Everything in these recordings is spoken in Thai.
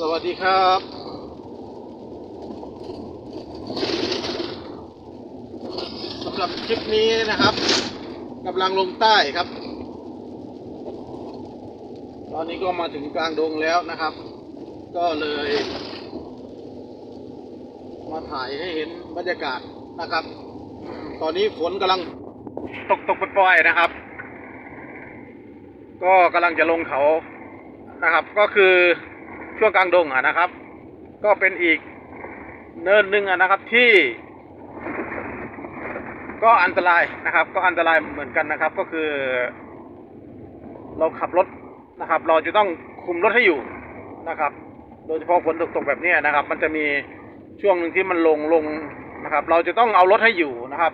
สวัสดีครับ สำหรับคลิปนี้นะครับกำลังลงใต้ครับ ตอนนี้ก็มาถึงกลางดงแล้วนะครับ ก็เลย มาถ่ายให้เห็นบรรยากาศนะครับ ตอนนี้ฝนกำลังตกตกปล่อยๆนะครับ ก็กำลังจะลงเขานะครับ ก็คือ ช่วงกลางดงอะนะครับ ก็เป็นอีกเนินหนึ่งอะนะครับที่ ก็อันตรายนะครับ ก็อันตรายเหมือนกันนะครับ ก็คือ เราขับรถนะครับ เราจะต้องคุมรถให้อยู่นะครับ โดยเฉพาะฝนตกตกแบบนี้นะครับ มันจะมีช่วงหนึ่งที่มันลงลงนะครับ เราจะต้องเอารถให้อยู่นะครับ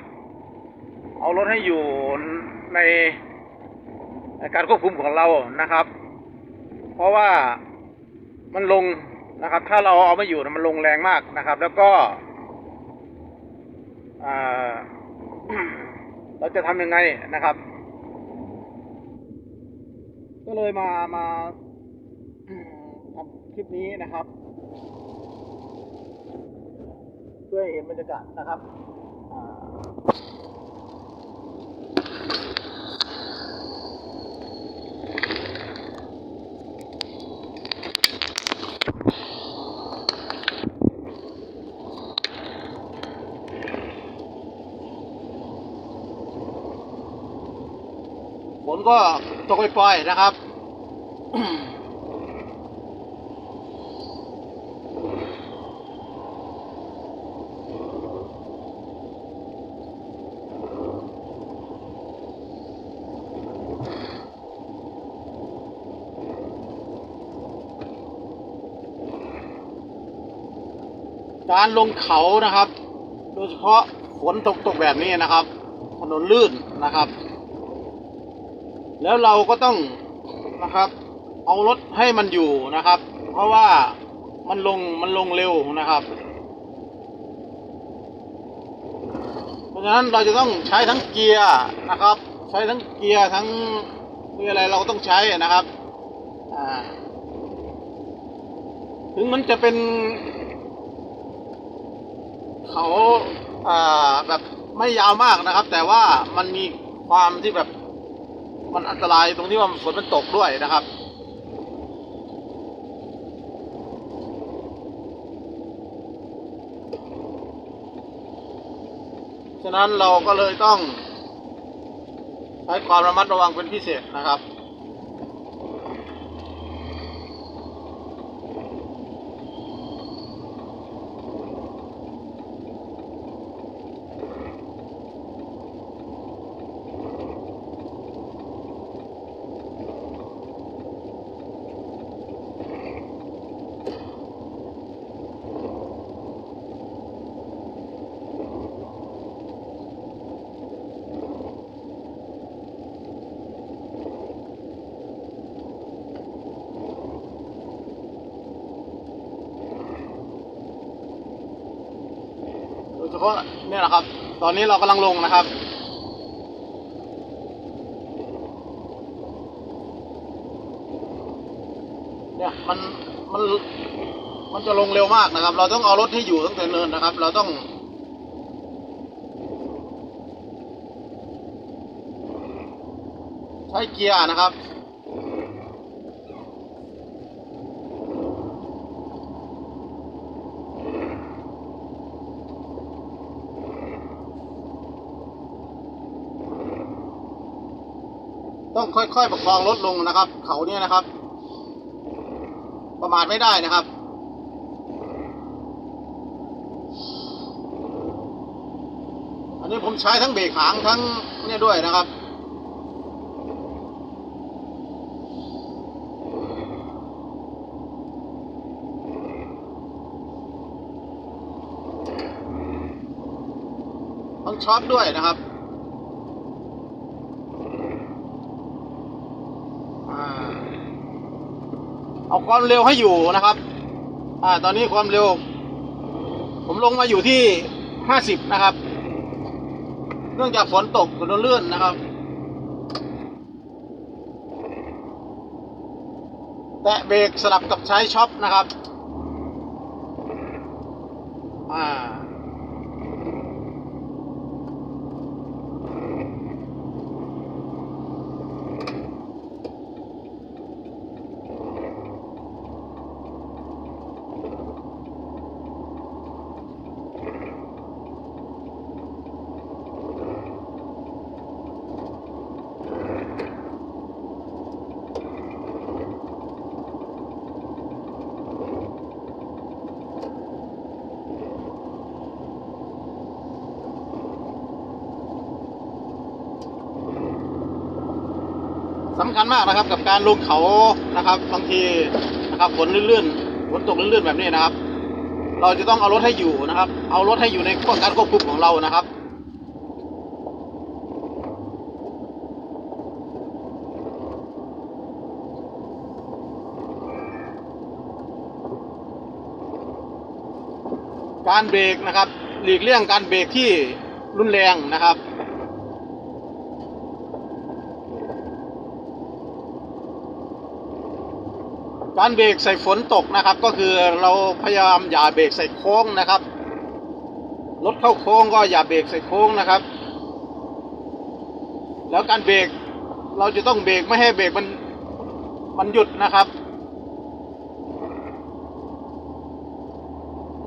เอารถให้อยู่ในการควบคุมของเรานะครับ เพราะว่า มันลงนะครับ ถ้าเราเอาไม่อยู่นะมันลงแรงมากนะครับ แล้วก็เราจะทำยังไงนะครับ ก็เลยมามาทำคลิปนี้นะครับ เพื่อให้เห็นบรรยากาศนะครับ ฝนก็ตกปล่อยๆนะครับ การลงเขานะครับ โดยเฉพาะฝนตกตกแบบนี้นะครับ ถนนลื่นนะครับ แล้วเราก็ต้องนะครับ เอารถให้มันอยู่นะครับ เพราะว่ามันลงมันลงเร็วนะครับ เพราะฉะนั้นเราจะต้องใช้ทั้งเกียร์นะครับ ใช้ทั้งเกียร์ทั้งมีอะไรเราก็ต้องใช้นะครับถึงมันจะเป็นเขาแบบไม่ยาวมากนะครับ แต่ว่ามันมีความที่แบบ มันอันตรายตรงที่ว่าฝนมันตกด้วยนะครับฉะนั้นเราก็เลยต้องใช้ความระมัดระวังเป็นพิเศษนะครับ โดยเนี่ยนะครับ ตอนนี้เรากำลังลงนะครับ เนี่ยมันมันมันจะลงเร็วมากนะครับ เราต้องเอารถให้อยู่ตั้งแต่เนินนะครับ เราต้องใช้เกียร์นะครับ ต้องค่อยๆประคองรถลงนะครับ เขาเนี่ยนะครับ ประมาทไม่ได้นะครับ อันนี้ผมใช้ทั้งเบรกหางทั้งเนี่ยด้วยนะครับต้องช็อตด้วยนะครับ ความเร็วให้อยู่นะครับ อ่า ตอนนี้ความเร็ว ผมลงมาอยู่ที่ห้าสิบนะครับ เนื่องจากฝนตกถนนเลื่อนนะครับ แตะเบรกสลับกับใช้ช็อปนะครับ อ่า สำคัญมากนะครับ กับการลงเขานะครับบางทีนะครับฝนลื่นๆฝนตกลื่นๆแบบนี้นะครับ เราจะต้องเอารถให้อยู่นะครับ เอารถให้อยู่ในการควบคุมของเรานะครับการเบรกนะครับ หลีกเลี่ยงการเบรกที่รุนแรงนะครับ การเบรกใส่ฝนตกนะครับ ก็คือเราพยายามอย่าเบรกใส่โค้งนะครับรถเข้าโค้งก็อย่าเบรกใส่โค้งนะครับ แล้วการเบรกเราจะต้องเบรกไม่ให้เบรกมันมันหยุดนะครับ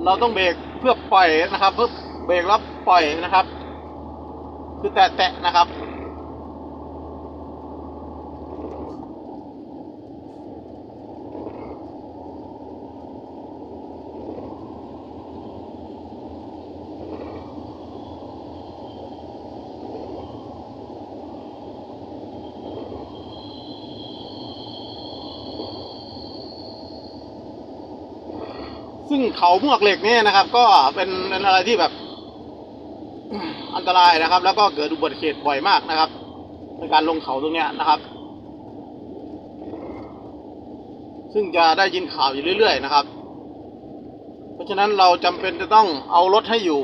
เราต้องเบรกเพื่อปล่อยนะครับเพื่อเบรกแล้วปล่อยนะครับ คือแตะๆนะครับ ซึ่งเขาหมวกเหล็กเนี่ยนะครับ ก็เป็นเป็นอะไรที่แบบ อันตรายนะครับ แล้วก็เกิดอุบัติเหตุบ่อยมากนะครับ ในการลงเขาตรงเนี้ยนะครับ ซึ่งจะได้ยินข่าวอยู่เรื่อย ๆ นะครับ เพราะฉะนั้นเราจำเป็นจะต้องเอารถให้อยู่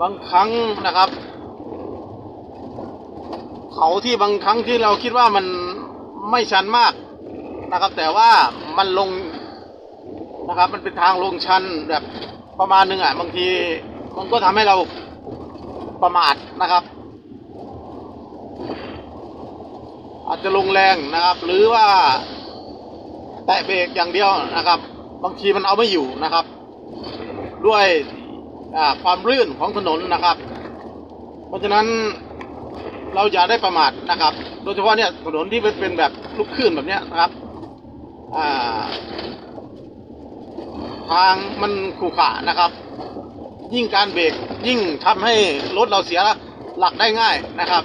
บางครั้งนะครับ เขาที่บางครั้งที่เราคิดว่ามันไม่ชันมากนะครับ แต่ว่ามันลงนะครับ มันเป็นทางลงชันแบบประมาณหนึ่งอะบางทีมันก็ทำให้เราประมาทนะครับ อาจจะลงแรงนะครับ หรือว่าแตะเบรกอย่างเดียวนะครับ บางทีมันเอาไม่อยู่นะครับ ด้วย ความลื่นของถนนนะครับ เพราะฉะนั้นเราอย่าได้ประมาทนะครับ โดยเฉพาะเนี่ยถนนที่เป็นแบบลูกคลื่นแบบเนี้ยนะครับทางมันขรุขระนะครับ ยิ่งการเบรกยิ่งทำให้รถเราเสียหลักได้ง่ายนะครับ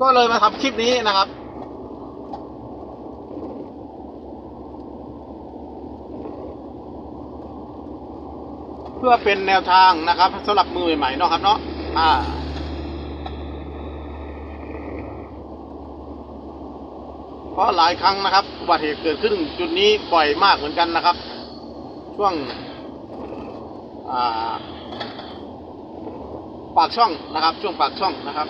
ก็เลยมาทำคลิปนี้นะครับ เพื่อเป็นแนวทางนะครับสำหรับมือใหม่ๆเนาะครับเนาะอ่าเพราะหลายครั้งนะครับอุบัติเหตุเกิดขึ้นจุดนี้บ่อยมากเหมือนกันนะครับ ช่วงาปากช่องนะครับ ช่วงปากช่องนะครับ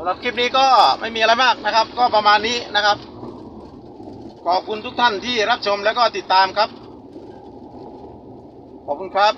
สำหรับคลิปนี้ก็ไม่มีอะไรมากนะครับ ก็ประมาณนี้นะครับ ขอบคุณทุกท่านที่รับชมแล้วก็ติดตามครับ ขอบคุณครับ